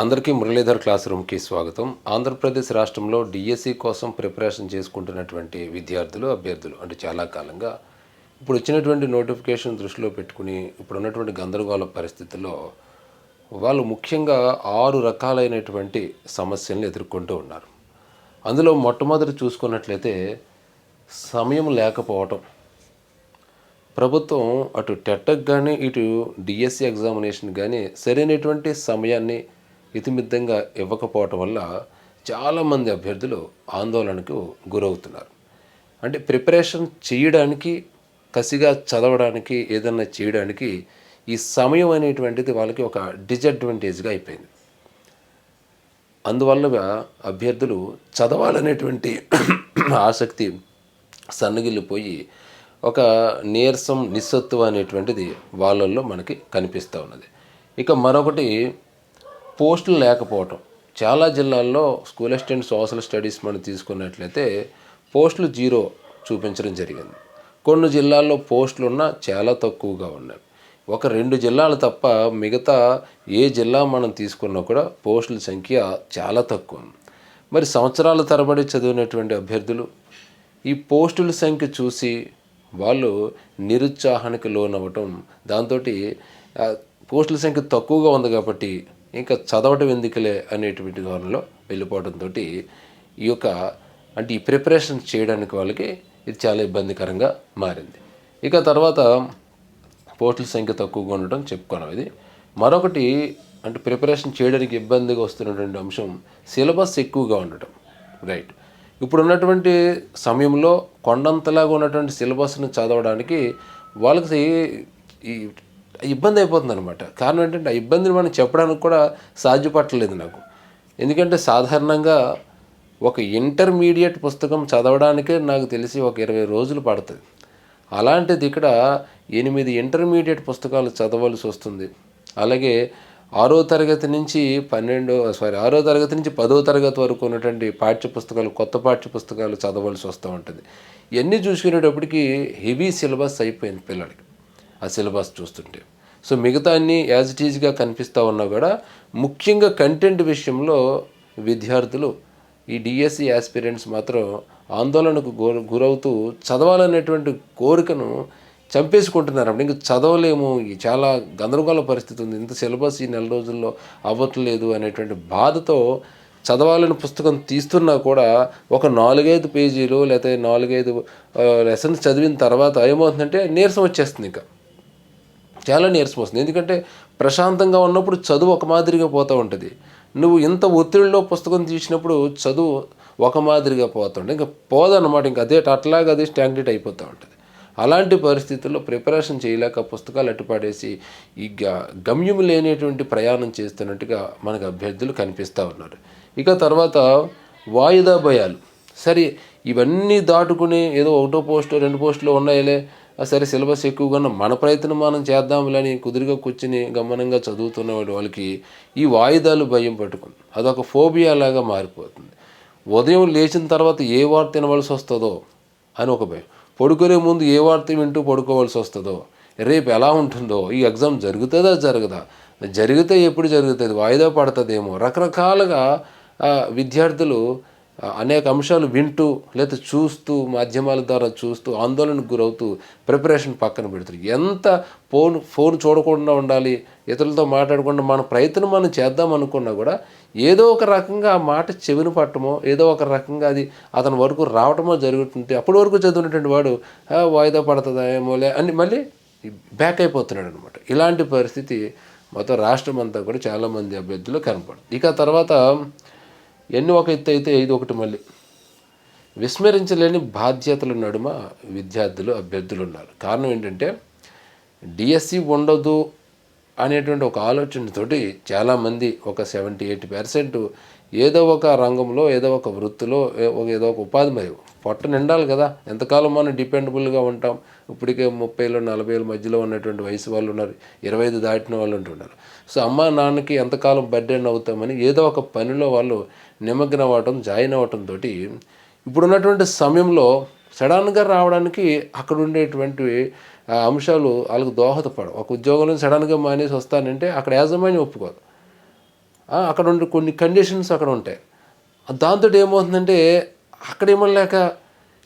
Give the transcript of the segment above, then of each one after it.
అందరికీ మురళీధర్ క్లాస్ రూమ్కి స్వాగతం. ఆంధ్రప్రదేశ్ రాష్ట్రంలో డిఎస్సి కోసం ప్రిపరేషన్ చేసుకుంటున్నటువంటి విద్యార్థులు అభ్యర్థులు అంటే చాలా కాలంగా ఇప్పుడు వచ్చినటువంటి నోటిఫికేషన్ దృష్టిలో పెట్టుకుని ఇప్పుడు ఉన్నటువంటి గందరగోళ పరిస్థితుల్లో వాళ్ళు ముఖ్యంగా ఆరు రకాలైనటువంటి సమస్యలను ఎదుర్కొంటూ ఉన్నారు. అందులో మొట్టమొదటి చూసుకున్నట్లయితే సమయం లేకపోవటం. ప్రభుత్వం అటు టెట్టక్ కానీ ఇటు డిఎస్సి ఎగ్జామినేషన్ కానీ సరైనటువంటి సమయాన్ని ఇతిమిద్దంగా ఇవ్వకపోవటం వల్ల చాలామంది అభ్యర్థులు ఆందోళనకు గురవుతున్నారు. అంటే ప్రిపరేషన్ చేయడానికి కసిగా చదవడానికి ఏదన్నా చేయడానికి ఈ సమయం అనేటువంటిది వాళ్ళకి ఒక డిజడ్వాంటేజ్గా అయిపోయింది. అందువల్ల అభ్యర్థులు చదవాలనేటువంటి ఆసక్తి సన్నగిల్లిపోయి ఒక నీరసం నిస్సత్వం అనేటువంటిది వాళ్ళల్లో మనకి కనిపిస్తూ ఉన్నది. ఇక మరొకటి పోస్టులు లేకపోవటం. చాలా జిల్లాల్లో స్కూల్ అసిస్టెంట్ సోషల్ స్టడీస్ మనం తీసుకున్నట్లయితే పోస్టులు జీరో చూపించడం జరిగింది. కొన్ని జిల్లాల్లో పోస్టులు ఉన్నా చాలా తక్కువగా ఉన్నాయి. ఒక రెండు జిల్లాలు తప్ప మిగతా ఏ జిల్లా మనం తీసుకున్నా కూడా పోస్టుల సంఖ్య చాలా తక్కువ ఉంది. మరి సంవత్సరాల తరబడి చదివినటువంటి అభ్యర్థులు ఈ పోస్టుల సంఖ్య చూసి వాళ్ళు నిరుత్సాహానికి లోనవ్వటం దాంతో పోస్టుల సంఖ్య తక్కువగా ఉంది కాబట్టి ఇంకా చదవటం ఎందుకులే అనేటువంటి ధోరణిలో వెళ్ళిపోవడంతో ఈ యొక్క అంటే ఈ ప్రిపరేషన్ చేయడానికి వాళ్ళకి ఇది చాలా ఇబ్బందికరంగా మారింది. ఇక తర్వాత పోస్టుల సంఖ్య తక్కువగా ఉండటం చెప్పుకున్నాం ఇది. మరొకటి అంటే ప్రిపరేషన్ చేయడానికి ఇబ్బందిగా వస్తున్నటువంటి అంశం సిలబస్ ఎక్కువగా ఉండటం. రైట్ ఇప్పుడు ఉన్నటువంటి సమయంలో కొండంతలాగా ఉన్నటువంటి సిలబస్ను చదవడానికి వాళ్ళకి ఈ ఇబ్బంది అయిపోతుంది అనమాట కారణం ఏంటంటే ఆ ఇబ్బందిని మనం చెప్పడానికి కూడా సాధ్యపట్టలేదు నాకు. ఎందుకంటే సాధారణంగా ఒక ఇంటర్మీడియట్ పుస్తకం చదవడానికే నాకు తెలిసి ఒక ఇరవై రోజులు పడుతుంది. అలాంటిది ఇక్కడ ఎనిమిది ఇంటర్మీడియట్ పుస్తకాలు చదవాల్సి వస్తుంది. అలాగే ఆరో తరగతి నుంచి పన్నెండో సారీ ఆరో తరగతి నుంచి పదో తరగతి వరకు ఉన్నటువంటి పాఠ్య పుస్తకాలు కొత్త పాఠ్య పుస్తకాలు చదవాల్సి వస్తూ ఉంటుంది. ఇవన్నీ చూసుకునేటప్పటికి హెవీ సిలబస్ అయిపోయింది పిల్లలకి. ఆ సిలబస్ చూస్తుంటే. సో మిగతా అన్ని యాజ్ ఇట్ ఈజ్గా కనిపిస్తూ ఉన్నా కూడా ముఖ్యంగా కంటెంట్ విషయంలో విద్యార్థులు ఈ డిఎస్సి యాస్పిరెంట్స్ మాత్రం ఆందోళనకు గురవుతూ చదవాలనేటువంటి కోరికను చంపేసుకుంటున్నారు. అప్పుడు ఇంకా చదవలేము. చాలా గందరగోళ పరిస్థితి ఉంది. ఇంత సిలబస్ ఈ నెల రోజుల్లో అవ్వట్లేదు అనేటువంటి బాధతో చదవాలని పుస్తకం తీస్తున్నా కూడా ఒక నాలుగైదు పేజీలు లేకపోతే నాలుగైదు లెసన్స్ చదివిన తర్వాత ఏమవుతుందంటే నీరసం వచ్చేస్తుంది ఇంకా. చాలా నీరసం ఎందుకంటే ప్రశాంతంగా ఉన్నప్పుడు చదువు ఒక మాదిరిగా పోతూ ఉంటుంది. నువ్వు ఇంత ఒత్తిడిలో పుస్తకం తీసినప్పుడు చదువు ఒక మాదిరిగా పోతుంటే ఇంకా పోదన్నమాట ఇంకా అదే అట్లాగా అదే స్టాగ్నేట్ అయిపోతూ ఉంటుంది. అలాంటి పరిస్థితుల్లో ప్రిపరేషన్ చేయలేక పుస్తకాలు అట్టుపాడేసి ఈ గ- గమ్యం లేనటువంటి ప్రయాణం చేస్తున్నట్టుగా మనకు అభ్యర్థులు కనిపిస్తూ ఉన్నారు. ఇక తర్వాత వాయిదా భయాలు. సరే ఇవన్నీ దాటుకుని ఏదో ఒకటో పోస్టు రెండు పోస్టులు ఉన్నాయిలే. సరే సిలబస్ ఎక్కువగా ఉన్న మన ప్రయత్నం మనం చేద్దాంలని కుదురుగా కూర్చుని గమనంగా చదువుతున్న వాడు వాళ్ళకి ఈ వాయిదాలు భయం పట్టుకుంది. అదొక ఫోబియా లాగా మారిపోతుంది. ఉదయం లేచిన తర్వాత ఏ వార్త వినవలసి వస్తుందో అని ఒక భయం. పడుకునే ముందు ఏ వార్త వింటూ పడుకోవాల్సి వస్తుందో రేపు ఎలా ఉంటుందో ఈ ఎగ్జామ్ జరుగుతుందా జరగదా? జరిగితే ఎప్పుడు జరుగుతుంది? వాయిదా పడుతుందేమో. రకరకాలుగా విద్యార్థులు అనేక అంశాలు వింటూ లేదా చూస్తూ మాధ్యమాల ద్వారా చూస్తూ ఆందోళనకు గురవుతూ ప్రిపరేషన్ పక్కన పెడుతారు. ఎంత ఫోన్ ఫోన్ చూడకుండా ఉండాలి ఇతరులతో మాట్లాడకుండా మన ప్రయత్నం మనం చేద్దాం అనుకున్నా కూడా ఏదో ఒక రకంగా ఆ మాట చెవిన పట్టమో ఏదో ఒక రకంగా అది అతని వరకు రావటమో జరుగుతుంటే అప్పటి వరకు చదివినటువంటి వాడు వాయిదా పడుతుందా ఏమోలే అని మళ్ళీ బ్యాక్ అయిపోతున్నాడు అనమాట ఇలాంటి పరిస్థితి మొత్తం రాష్ట్రం అంతా కూడా చాలామంది అభ్యర్థులు కనపడు ఇక తర్వాత ఎన్ని ఒక ఎత్తు అయితే ఇది ఒకటి మళ్ళీ. విస్మరించలేని బాధ్యతల నడుమ విద్యార్థులు అభ్యర్థులు ఉన్నారు. కారణం ఏంటంటే డిఎస్సి ఉండదు అనేటువంటి ఒక ఆలోచనతోటి చాలామంది ఒక సెవెంటీ ఎయిటీ పర్సెంట్ ఏదో ఒక రంగంలో ఏదో ఒక వృత్తిలో ఒక- ఏదో ఒక ఉపాధి మరి పొట్ట నిండాలి కదా. ఎంతకాలం మనం డిపెండబుల్గా ఉంటాం? ఇప్పటికే ముప్పైలో నలభైల మధ్యలో ఉన్నటువంటి వయసు వాళ్ళు ఉన్నారు. ఇరవై ఐదు దాటిన వాళ్ళు ఉంటున్నారు సో అమ్మ నాన్నకి ఎంతకాలం బర్డెన్ అవుతామని ఏదో ఒక పనిలో వాళ్ళు నిమగ్నం అవ్వటం జాయిన్ అవ్వటం తోటి ఇప్పుడున్నటువంటి సమయంలో సడన్గా రావడానికి అక్కడ ఉండేటువంటి అంశాలు వాళ్ళకు దోహదపడవు. ఒక ఉద్యోగంలో సడన్గా మానేసి వస్తానంటే అక్కడ యాజమాన్యం ఒప్పుకోదు. అక్కడ ఉండే కొన్ని కండిషన్స్ అక్కడ ఉంటాయి. దాంతో ఏమవుతుందంటే అక్కడ లేక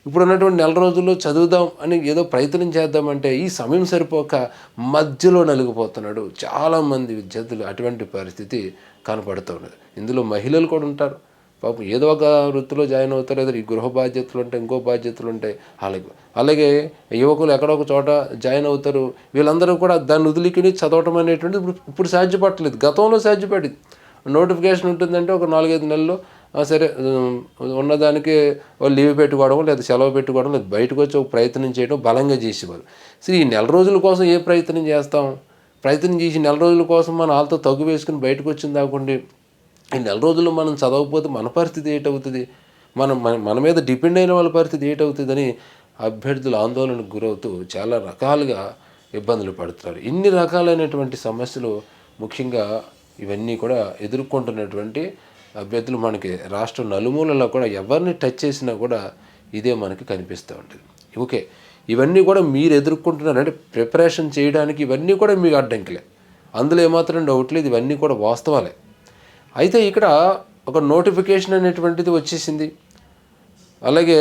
ఇప్పుడు ఉన్నటువంటి నెల రోజుల్లో చదువుదాం అని ఏదో ప్రయత్నం చేద్దామంటే ఈ సమయం సరిపోక మధ్యలో నలిగిపోతున్నాడు. చాలామంది విద్యార్థులు అటువంటి పరిస్థితి కనపడుతున్నది ఇందులో మహిళలు కూడా ఉంటారు. పాపం ఏదో ఒక వృత్తిలో జాయిన్ అవుతారు. లేదా ఈ గృహ బాధ్యతలు ఉంటాయి ఇంకో బాధ్యతలు ఉంటాయి. అలాగే అలాగే యువకులు ఎక్కడో ఒక చోట జాయిన్ అవుతారు. వీళ్ళందరూ కూడా దాన్ని వదిలికిని చదవటం అనేటువంటిది ఇప్పుడు ఇప్పుడు సాధ్యపడలేదు గతంలో సాధ్యపడింది. నోటిఫికేషన్ ఉంటుందంటే ఒక నాలుగైదు నెలల్లో సరే ఉన్నదానికి వాళ్ళు లీవ్ పెట్టుకోవడం లేదా సెలవు పెట్టుకోవడం లేదా. బయటకు వచ్చి ఒక ప్రయత్నం చేయడం బలంగా చేసేవారు సరే ఈ నెల రోజుల కోసం ఏ ప్రయత్నం చేస్తాం? ప్రయత్నం చేసి నెల రోజుల కోసం మన వాళ్ళతో తగ్గు వేసుకుని బయటకు వచ్చింది కాకుండా ఈ నెల రోజులు మనం చదవకపోతే మన పరిస్థితి ఏటవుతుంది? మనం మన మన మీద డిపెండ్ అయిన వాళ్ళ పరిస్థితి ఏంటవుతుందని అభ్యర్థులు ఆందోళనకు గురవుతూ చాలా రకాలుగా ఇబ్బందులు పడుతున్నారు. ఇన్ని రకాలైనటువంటి సమస్యలు ముఖ్యంగా ఇవన్నీ కూడా ఎదుర్కొంటున్నటువంటి అభ్యర్థులు మనకి రాష్ట్ర నలుమూలలో కూడా ఎవరిని టచ్ చేసినా కూడా ఇదే మనకి కనిపిస్తూ ఉంటుంది. ఓకే ఇవన్నీ కూడా మీరు ఎదుర్కొంటున్నారంటే ప్రిపరేషన్ చేయడానికి ఇవన్నీ కూడా మీకు అడ్డంకిలే. అందులో ఏమాత్రం డౌట్ లేదు ఇవన్నీ కూడా వాస్తవాలే. అయితే ఇక్కడ ఒక నోటిఫికేషన్ అనేటువంటిది వచ్చేసింది. అలాగే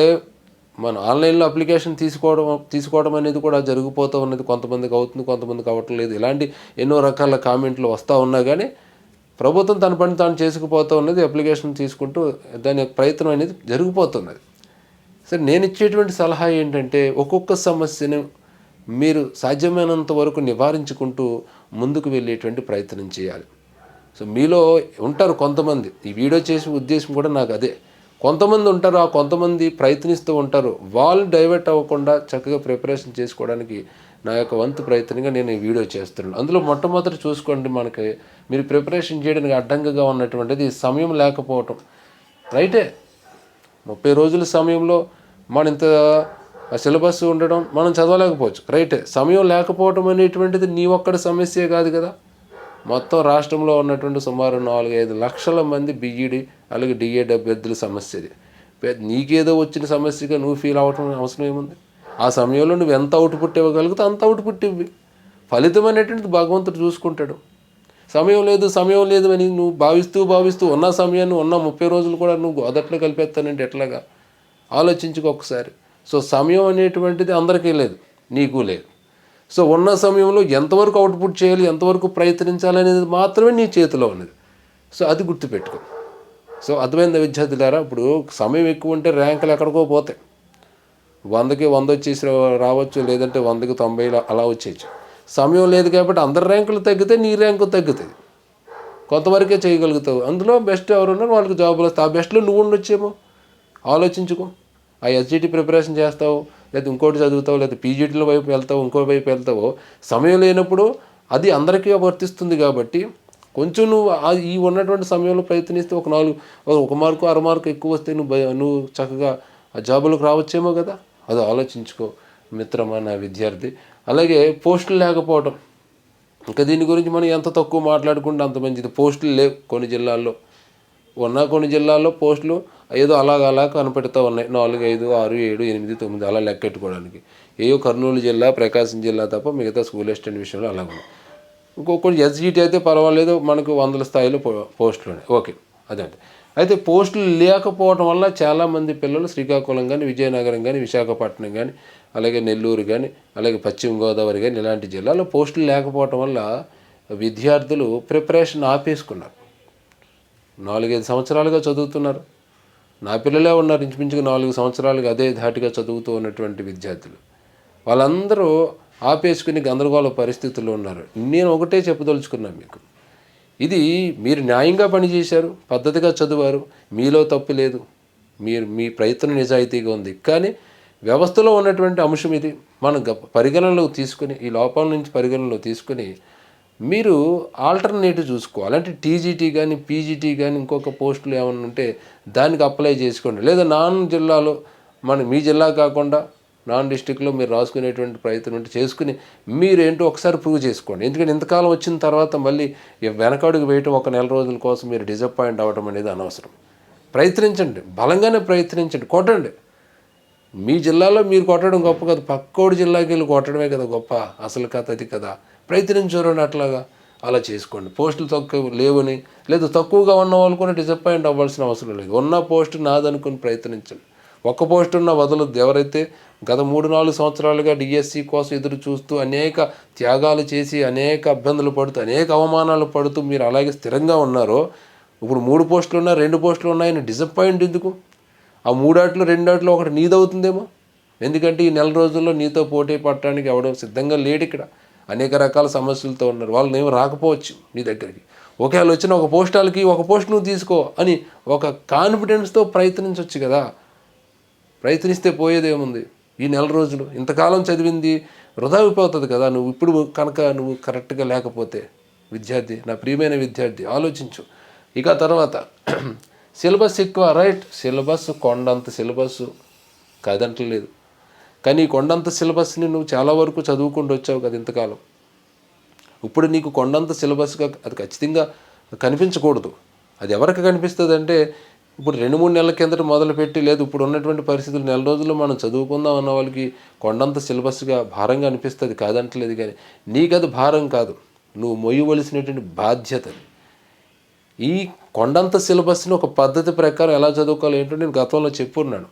మన ఆన్లైన్లో అప్లికేషన్ తీసుకోవడం తీసుకోవడం అనేది కూడా జరిగిపోతూ ఉన్నది. కొంతమందికి అవుతుంది కొంతమందికి అవ్వట్లేదు. ఇలాంటి ఎన్నో రకాల కామెంట్లు వస్తూ ఉన్నా కానీ ప్రభుత్వం తన పని తాను చేసుకుపోతూ ఉన్నది అప్లికేషన్ తీసుకుంటూ దాని యొక్క ప్రయత్నం అనేది జరిగిపోతున్నది. సరే నేను ఇచ్చేటువంటి సలహా ఏంటంటే ఒక్కొక్క సమస్యను మీరు సాధ్యమైనంత వరకు నివారించుకుంటూ ముందుకు వెళ్ళేటువంటి ప్రయత్నం చేయాలి. సో మీలో ఉంటారు కొంతమంది. ఈ వీడియో చేసే ఉద్దేశం కూడా నాకు అదే. కొంతమంది ఉంటారు ఆ కొంతమంది ప్రయత్నిస్తూ ఉంటారు. వాళ్ళు డైవర్ట్ అవ్వకుండా చక్కగా ప్రిపరేషన్ చేసుకోవడానికి నా యొక్క వంతు ప్రయత్నంగా నేను ఈ వీడియో చేస్తున్నాను. అందులో మొట్టమొదటి చూసుకోండి మనకి మీరు ప్రిపరేషన్ చేయడానికి అడ్డంగా ఉన్నటువంటిది సమయం లేకపోవటం. రైటే ముప్పై రోజుల సమయంలో మన ఇంత సిలబస్ ఉండడం మనం చదవలేకపోవచ్చు. రైటే సమయం లేకపోవటం అనేటువంటిది నీ ఒక్కడి సమస్యే కాదు కదా. మొత్తం రాష్ట్రంలో ఉన్నటువంటి సుమారు నాలుగు ఐదు లక్షల మంది బీఈడి అలాగే డిఏడి అభ్యర్థుల సమస్య ఇది నీకేదో వచ్చిన సమస్యగా నువ్వు ఫీల్ అవ్వటం అవసరం ఏముంది? ఆ సమయంలో నువ్వు ఎంత అవుట్పుట్ ఇవ్వగలిగితే అంత అవుట్పుట్ ఇవ్వి. ఫలితం అనేటువంటిది భగవంతుడు చూసుకుంటాడు. సమయం లేదు సమయం లేదు అని నువ్వు భావిస్తూ భావిస్తూ ఉన్న సమయాన్ని ఉన్న ముప్పై రోజులు కూడా నువ్వు గోదట్లో కలిపేస్తానంటే ఎట్లాగా? ఆలోచించుకో ఒకసారి. సో సమయం అనేటువంటిది అందరికీ లేదు నీకు లేదు. సో ఉన్న సమయంలో ఎంతవరకు అవుట్పుట్ చేయాలి ఎంతవరకు ప్రయత్నించాలి అనేది మాత్రమే నీ చేతిలో ఉన్నది. సో అది గుర్తుపెట్టుకో. సో అర్థమైంది విద్యార్థులారా? ఇప్పుడు సమయం ఎక్కువ ఉంటే ర్యాంకులు ఎక్కడికో పోతాయి. వందకి వంద వచ్చేసి రావచ్చు లేదంటే వందకి తొంభై అలా వచ్చేయచ్చు. సమయం లేదు కాబట్టి అందరి ర్యాంకులు తగ్గితే నీ ర్యాంకు తగ్గుతుంది. కొంతవరకే చేయగలుగుతావు. అందులో బెస్ట్ ఎవరున్నారో? వాళ్ళకి జాబులు వస్తాయి. ఆ బెస్ట్లో నువ్వు ఉండొచ్చేమో. ఆలోచించుకో. ఆ ఎస్జిటి ప్రిపరేషన్ చేస్తావు లేదా ఇంకోటి చదువుతావు లేదా పీజీటీల వైపు వెళ్తావు ఇంకో వైపు వెళ్తావో. సమయం లేనప్పుడు అది అందరికీ వర్తిస్తుంది కాబట్టి కొంచెం నువ్వు ఈ ఉన్నటువంటి సమయంలో ప్రయత్నిస్తే ఒక నాలుగు ఒక మార్కు అర మార్కు ఎక్కువ వస్తే నువ్వు నువ్వు చక్కగా ఆ జాబులకు రావచ్చేమో కదా. అది ఆలోచించుకో మిత్రమా నా విద్యార్థి? అలాగే పోస్టులు లేకపోవడం ఇంకా దీని గురించి మనం ఎంత తక్కువ మాట్లాడుకుంటే అంత మంచిది. పోస్టులు లేవు కొన్ని జిల్లాల్లో. ఉన్న కొన్ని జిల్లాల్లో పోస్టులు ఏదో అలాగ అలా కనపెడతా ఉన్నాయి. నాలుగు ఐదు ఆరు ఏడు ఎనిమిది తొమ్మిది అలా లెక్కెట్టుకోవడానికి ఏయో కర్నూలు జిల్లా ప్రకాశం జిల్లా తప్ప మిగతా స్కూల్ అసిస్టెంట్ విషయంలో అలా ఉన్నాయి. ఇంకొకటి ఎస్జిటి అయితే పర్వాలేదు మనకు వందల స్థాయిలో పో పోస్టులు ఉన్నాయి. ఓకే అదండి. అయితే పోస్టులు లేకపోవడం వల్ల చాలామంది పిల్లలు శ్రీకాకుళం కానీ విజయనగరం కానీ విశాఖపట్నం కానీ అలాగే నెల్లూరు కానీ అలాగే పశ్చిమ గోదావరి కానీ ఇలాంటి జిల్లాలో పోస్టులు లేకపోవటం వల్ల విద్యార్థులు ప్రిపరేషన్ ఆపేసుకున్నారు. నాలుగైదు సంవత్సరాలుగా చదువుతున్నారు. నా పిల్లలే ఉన్నారు ఇంచుమించుగా నాలుగు సంవత్సరాలుగా అదే ధాటిగా చదువుతూ ఉన్నటువంటి విద్యార్థులు. వాళ్ళందరూ ఆపేసుకుని గందరగోళ పరిస్థితుల్లో ఉన్నారు. నేను ఒకటే చెప్పదలుచుకున్నాను మీకు. ఇది మీరు న్యాయంగా పనిచేశారు పద్ధతిగా చదివారు మీలో తప్పు లేదు మీరు మీ ప్రయత్నం నిజాయితీగా ఉంది. కానీ వ్యవస్థలో ఉన్నటువంటి అంశం ఇది. మనం గ- పరిగణనలోకి తీసుకుని ఈ లోపాల నుంచి పరిగణనలో తీసుకుని మీరు ఆల్టర్నేటివ్ చూసుకోవాలి. అంటే టీజీటీ కానీ పీజీటీ కానీ ఇంకొక పోస్టులు ఏమైనా ఉంటే దానికి అప్లై చేసుకోండి. లేదా నాన్ జిల్లాలో మన మీ జిల్లా కాకుండా నాన్ డిస్టిక్లో మీరు రాసుకునేటువంటి ప్రయత్నం ఉంటే చేసుకుని మీరేంటో ఒకసారి ప్రూవ్ చేసుకోండి. ఎందుకంటే ఇంతకాలం వచ్చిన తర్వాత మళ్ళీ ఈ వెనకడుగు వేయటం ఒక నెల రోజుల కోసం మీరు డిసప్పాయింట్ అవ్వడం అనేది అనవసరం. ప్రయత్నించండి. బలంగానే ప్రయత్నించండి. కొట్టండి. మీ జిల్లాలో మీరు కొట్టడం గొప్ప కదా. పక్కోడి జిల్లాకి వెళ్ళి కొట్టడమే కదా గొప్ప. అసలు కథ అది కదా. ప్రయత్నించరండి అట్లాగా అలా చేసుకోండి. పోస్టులు తక్కువ లేవని లేదా తక్కువగా ఉన్న వాళ్ళు కూడా డిసప్పాయింట్ అవ్వాల్సిన అవసరం లేదు. ఉన్న పోస్టు నాదనుకుని ప్రయత్నించండి. ఒక్క పోస్ట్ ఉన్న వదలొద్దు. ఎవరైతే గత మూడు నాలుగు సంవత్సరాలుగా డిఎస్సి కోసం ఎదురు చూస్తూ అనేక త్యాగాలు చేసి అనేక ఇబ్బందులు పడుతూ అనేక అవమానాలు పడుతూ మీరు అలాగే స్థిరంగా ఉన్నారో ఇప్పుడు మూడు పోస్టులు ఉన్నాయి రెండు పోస్టులు ఉన్నాయని డిసప్పాయింట్ ఎందుకు? ఆ మూడాట్లో రెండాట్లో ఒకటి నీదవుతుందేమో? ఎందుకంటే ఈ నెల రోజుల్లో నీతో పోటీ పడటానికి ఎవడం సిద్ధంగా లేడు ఇక్కడ. అనేక రకాల సమస్యలతో ఉన్నారు. వాళ్ళు ఏమో రాకపోవచ్చు నీ దగ్గరికి. ఒకవేళ వచ్చిన ఒక పోస్టాలకి ఒక పోస్ట్ నువ్వు తీసుకో అని ఒక కాన్ఫిడెన్స్తో ప్రయత్నించవచ్చు కదా. ప్రయత్నిస్తే పోయేదేముంది? ఈ నెల రోజులు. ఇంతకాలం చదివింది వృధా అయిపోతుంది కదా నువ్వు ఇప్పుడు కనుక నువ్వు కరెక్ట్గా లేకపోతే విద్యార్థి నా ప్రియమైన విద్యార్థి ఆలోచించు. ఇక తర్వాత సిలబస్ ఎక్కువ రైట్? సిలబస్ కొండంత సిలబస్ కాదంటలేదు కానీ ఈ కొండంత సిలబస్ని నువ్వు చాలా వరకు చదువుకుంటూ వచ్చావు కదా ఇంతకాలం. ఇప్పుడు నీకు కొండంత సిలబస్గా అది ఖచ్చితంగా కనిపించకూడదు. అది ఎవరికి కనిపిస్తుంది అంటే ఇప్పుడు రెండు మూడు నెలల కిందట మొదలుపెట్టి లేదు ఇప్పుడు ఉన్నటువంటి పరిస్థితులు నెల రోజుల్లో మనం చదువుకుందాం అన్న వాళ్ళకి కొండంత సిలబస్గా భారంగా అనిపిస్తుంది కాదంటలేదు కానీ నీకు అది భారం కాదు. నువ్వు మొయ్యవలసినటువంటి బాధ్యత ఈ కొండంత సిలబస్ని ఒక పద్ధతి ప్రకారం ఎలా చదువుకోవాలి ఏంటో నేను గతంలో చెప్పున్నాను.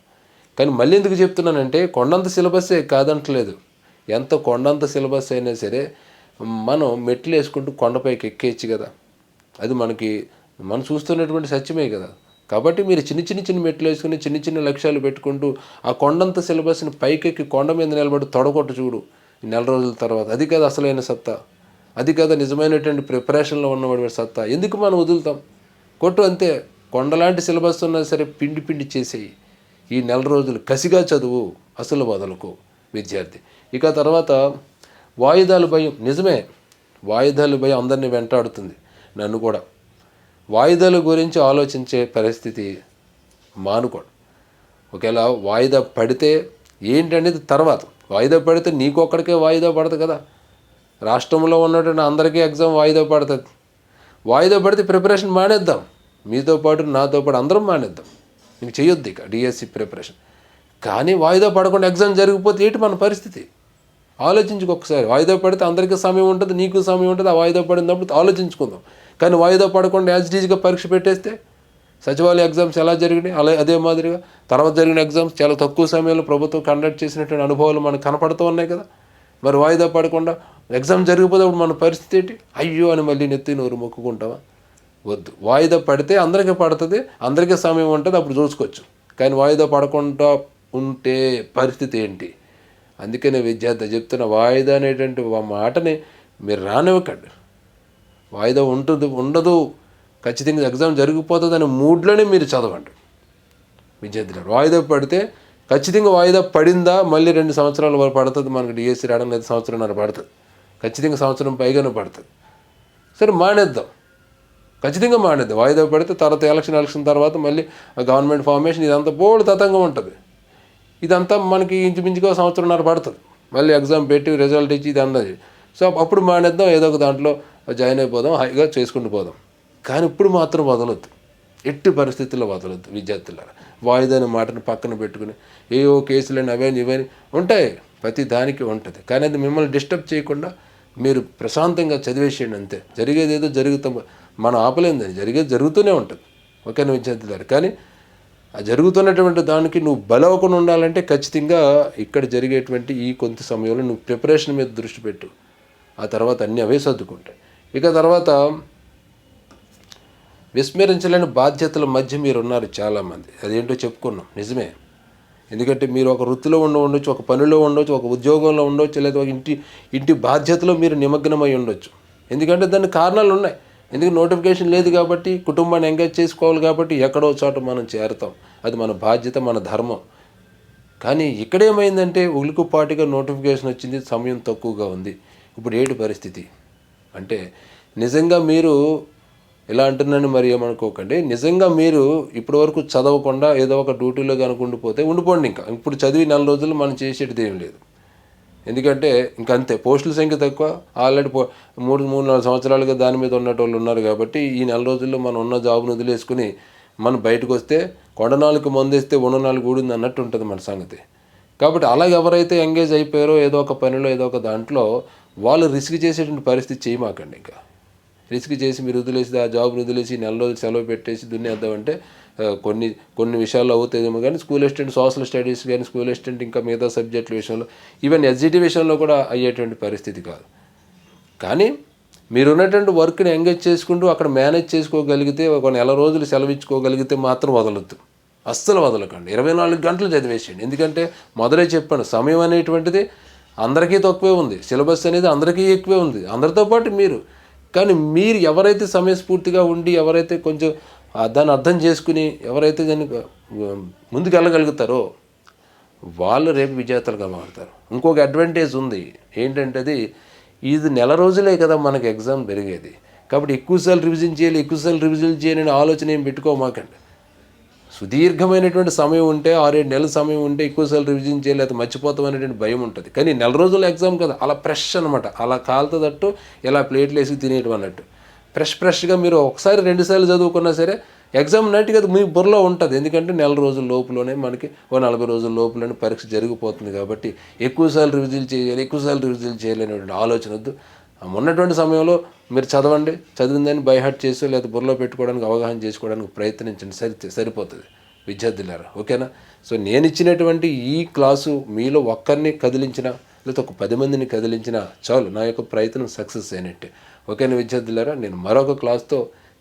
కానీ మళ్ళీ ఎందుకు చెప్తున్నానంటే కొండంత సిలబస్సే కాదంటలేదు. ఎంత కొండంత సిలబస్ అయినా సరే మనం మెట్లు వేసుకుంటూ కొండపైకి ఎక్కేయచ్చు కదా. అది మనకి మనం చూస్తున్నటువంటి సత్యమే కదా. కాబట్టి మీరు చిన్న చిన్న చిన్న మెట్లు వేసుకుని చిన్న చిన్న లక్ష్యాలు పెట్టుకుంటూ ఆ కొండంత సిలబస్ని పైకెక్కి కొండ మీద నిలబడి తొడగొట్టు చూడు నెల రోజుల తర్వాత. అది కాదు అసలైన సత్తా. అది కదా నిజమైనటువంటి ప్రిపరేషన్లో ఉన్నవాడి సత్తా. ఎందుకు మనం వదులుతాం? కొట్టు అంతే. కొండలాంటి సిలబస్ ఉన్నా సరే పిండి పిండి చేసేయి. ఈ నెల రోజులు కసిగా చదువు. అసలు వదలకు. విద్యార్థి. ఇక తర్వాత వాయుధాల భయం. నిజమే. వాయుధాల భయం అందరినీ వెంటాడుతుంది. నన్ను కూడా. వాయిదాల గురించి ఆలోచించే పరిస్థితి మానుకోడు. ఒకవేళ వాయిదా పడితే ఏంటనేది తర్వాత. వాయిదా పడితే నీకు ఒక్కడికే వాయిదా పడదు కదా. రాష్ట్రంలో ఉన్నటువంటి అందరికీ ఎగ్జామ్ వాయిదా పడుతుంది. వాయిదా పడితే ప్రిపరేషన్ మానేద్దాం. మీతో పాటు నాతో పాటు అందరం మానేద్దాం. ఇంక చేయొద్దు ఇక డిఎస్సి ప్రిపరేషన్. కానీ వాయిదా పడకుండా ఎగ్జామ్ జరిగిపోతే ఏంటి మన పరిస్థితి? ఆలోచించుకో ఒకసారి. వాయిదా పడితే అందరికీ సమయం ఉంటుంది నీకు సమయం ఉంటుంది ఆ వాయిదా పడినప్పుడు ఆలోచించుకుందాం. కానీ వాయిదా పడకుండా యాజ్ డీజ్గా పరీక్ష పెట్టేస్తే సచివాలయ ఎగ్జామ్స్ ఎలా జరిగినాయి? అలా అదే మాదిరిగా తర్వాత జరిగిన ఎగ్జామ్స్ చాలా తక్కువ సమయంలో ప్రభుత్వం కండక్ట్ చేసినటువంటి అనుభవాలు మనకు కనపడుతూ ఉన్నాయి కదా. మరి వాయిదా పడకుండా ఎగ్జామ్ జరిగిపోతే అప్పుడు మన పరిస్థితి ఏంటి? అయ్యో అని మళ్ళీ నెత్తి నోరు మొక్కుకుంటావా? వద్దు. వాయిదా పడితే అందరికీ పడుతుంది అందరికీ సమయం ఉంటుంది అప్పుడు చూసుకోవచ్చు. కానీ వాయిదా పడకుండా ఉంటే పరిస్థితి ఏంటి? అందుకనే విద్యార్థి చెప్తున్న వాయిదా అనేటువంటి ఆ మాటని మీరు రానివ్వకండి. వాయిదా ఉంటుంది ఉండదు. ఖచ్చితంగా ఎగ్జామ్ జరిగిపోతుంది అనే మూడ్లోనే మీరు చదవండి. విద్యార్థులు వాయిదా పడితే ఖచ్చితంగా వాయిదా పడిందా మళ్ళీ రెండు సంవత్సరాలు వరకు పడుతుంది మనకి డిఎస్సి రావడం లేదు సంవత్సరంన్నర పడుతుంది. ఖచ్చితంగా సంవత్సరం పైగానే పడుతుంది. సరే మానేద్దాం. ఖచ్చితంగా మానేద్దాం. వాయిదా పడితే తర్వాత ఎలక్షన్ ఎలక్షన్ తర్వాత మళ్ళీ గవర్నమెంట్ ఫార్మేషన్ ఇదంతా బోల్డ్ తతంగా ఉంటుంది. ఇదంతా మనకి ఇంచుమించుగా సంవత్సరంన్నర పడుతుంది. మళ్ళీ ఎగ్జామ్ పెట్టి రిజల్ట్ ఇచ్చి ఇది అన్నది సో అప్పుడు మానేద్దాం ఏదో ఒక దాంట్లో జాయిన్ అయిపోదాం హాయిగా చేసుకుంటూ పోదాం. కానీ ఇప్పుడు మాత్రం వదలొద్దు. ఎట్టి పరిస్థితుల్లో వదలొద్దు విద్యార్థులారా. వాయిదా అనే మాటను పక్కన పెట్టుకుని ఏవో కేసులని అవని ఇవని ఉంటాయి. ప్రతి దానికి ఉంటుంది. కానీ అది మిమ్మల్ని డిస్టర్బ్ చేయకుండా మీరు ప్రశాంతంగా చదివేసేయండి అంతే. జరిగేదేదో జరుగుతాం మనం ఆపలేందని జరిగేది జరుగుతూనే ఉంటుంది. ఓకేనా విద్యార్థులారు? కానీ ఆ జరుగుతున్నటువంటి దానికి నువ్వు బలవకుండా ఉండాలంటే ఖచ్చితంగా ఇక్కడ జరిగేటువంటి ఈ కొంత సమయంలో నువ్వు ప్రిపరేషన్ మీద దృష్టి పెట్టు. ఆ తర్వాత అన్నీ అవే సర్దుకుంటాయి. ఇక తర్వాత విస్మరించలేని బాధ్యతల మధ్య మీరు ఉన్నారు చాలామంది. అదేంటో చెప్పుకున్నాం. నిజమే. ఎందుకంటే మీరు ఒక వృత్తిలో ఉండ ఉండొచ్చు ఒక పనిలో ఉండొచ్చు ఒక ఉద్యోగంలో ఉండొచ్చు లేదా ఒక ఇంటి ఇంటి బాధ్యతలో మీరు నిమగ్నమై ఉండొచ్చు. ఎందుకంటే దాని కారణాలు ఉన్నాయి. ఎందుకంటే నోటిఫికేషన్ లేదు కాబట్టి కుటుంబాన్ని ఎంగేజ్ చేసుకోవాలి కాబట్టి ఎక్కడో చోట మనం చేరుతాం. అది మన బాధ్యత మన ధర్మం. కానీ ఇక్కడేమైందంటే ఉలికుపాటిగా నోటిఫికేషన్ వచ్చింది సమయం తక్కువగా ఉంది. ఇప్పుడు ఏటి పరిస్థితి? అంటే నిజంగా మీరు ఇలా అంటున్నాను మరి ఏమనుకోకండి. నిజంగా మీరు ఇప్పటి వరకు చదవకుండా ఏదో ఒక డ్యూటీలో కనుక ఉండిపోతే ఉండిపోండి ఇంకా. ఇప్పుడు చదివి నెల రోజులు మనం చేసేటిది ఏం లేదు. ఎందుకంటే ఇంక అంతే పోస్టుల సంఖ్య తక్కువ. ఆల్రెడీ పో మూడు మూడు నాలుగు సంవత్సరాలుగా దాని మీద ఉన్నటోళ్ళు ఉన్నారు కాబట్టి ఈ నెల రోజుల్లో మనం ఉన్న జాబును వదిలేసుకుని మనం బయటకు వస్తే కొండ నాలుగు మందేస్తే ఉన్న నాలుగు ఊడింది అన్నట్టు ఉంటుంది మన సంగతి. కాబట్టి అలా ఎవరైతే ఎంగేజ్ అయిపోయారో ఏదో ఒక పనిలో ఏదో ఒక దాంట్లో వాళ్ళు రిస్క్ చేసేటువంటి పరిస్థితి చేయమాకండి ఇంకా. రిస్క్ చేసి మీరు వదిలేసి ఆ జాబ్ని వదిలేసి నెల రోజులు సెలవు పెట్టేసి దున్నేద్దామంటే కొన్ని కొన్ని విషయాల్లో అవుతాయేమో కానీ స్కూల్ అసిస్టెంట్ సోషల్ స్టడీస్ కానీ స్కూల్ అసిస్టెంట్ ఇంకా మిగతా సబ్జెక్టుల విషయంలో ఈవెన్ ఎస్జిటి విషయంలో కూడా అయ్యేటువంటి పరిస్థితి కాదు. కానీ మీరు ఉన్నటువంటి వర్క్ని ఎంగేజ్ చేసుకుంటూ అక్కడ మేనేజ్ చేసుకోగలిగితే ఒక నెల రోజులు సెలవు ఇచ్చుకోగలిగితే మాత్రం వదలొద్దు. అస్సలు వదలకండి. ఇరవై నాలుగు గంటలు చదివేసేయండి. ఎందుకంటే మొదలే చెప్పాను సమయం అనేటువంటిది అందరికీ తక్కువే ఉంది. సిలబస్ అనేది అందరికీ ఎక్కువే ఉంది. అందరితో పాటు మీరు. కానీ మీరు ఎవరైతే సమయస్ఫూర్తిగా ఉండి ఎవరైతే కొంచెం దాన్ని అర్థం చేసుకుని ఎవరైతే దాన్ని ముందుకు వెళ్ళగలుగుతారో వాళ్ళు రేపు విజేతలుగా మారుతారు. ఇంకొక అడ్వాంటేజ్ ఉంది. ఏంటంటే అది ఇది నెల రోజులే కదా మనకి ఎగ్జామ్ పెరిగేది. కాబట్టి ఎక్కువసార్లు రివిజన్ చేయాలి ఎక్కువసార్లు రివిజన్ చేయాలని ఆలోచన ఏం పెట్టుకోమాకండి. సుదీర్ఘమైనటువంటి సమయం ఉంటే ఆరేడు నెలల సమయం ఉంటే ఎక్కువసార్లు రివిజన్ చేయాలి అది మర్చిపోతాం అనేటువంటి భయం ఉంటుంది. కానీ నెల రోజుల ఎగ్జామ్ కదా అలా ఫ్రెష్ అనమాట అలా కాలుతుందట్టు ఇలా ప్లేట్లు వేసి తినేయడం అన్నట్టు. ఫ్రెష్ ఫ్రెష్గా మీరు ఒకసారి రెండుసార్లు చదువుకున్నా సరే ఎగ్జామ్ నైట్గా అది మీ బుర్రలో ఉంటుంది. ఎందుకంటే నెల రోజుల లోపులోనే మనకి ఓ నలభై రోజుల లోపులోనే పరీక్ష జరిగిపోతుంది కాబట్టి ఎక్కువసార్లు రివిజన్ చేయాలి ఎక్కువసార్లు రివిజన్ చేయాలనేటువంటి ఆలోచన వద్దు. ఉన్నటువంటి సమయంలో మీరు చదవండి చదివిందని బైహార్ట్ చేసి లేదా బుర్రలో పెట్టుకోవడానికి అవగాహన చేసుకోవడానికి ప్రయత్నించండి. సరి సరిపోతుంది. విద్యార్థులారా ఓకేనా? సో నేను ఇచ్చినటువంటి ఈ క్లాసు మీలో ఒక్కరిని కదిలించిన లేకపోతే ఒక పది మందిని కదిలించిన చాలు. నా యొక్క ప్రయత్నం సక్సెస్ అయినట్టే. ఓకేనా విద్యార్థులారా నేను మరొక క్లాస్తో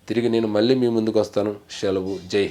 తిరిగి నేను మళ్ళీ మీ ముందుకు వస్తాను. సెలవు. జై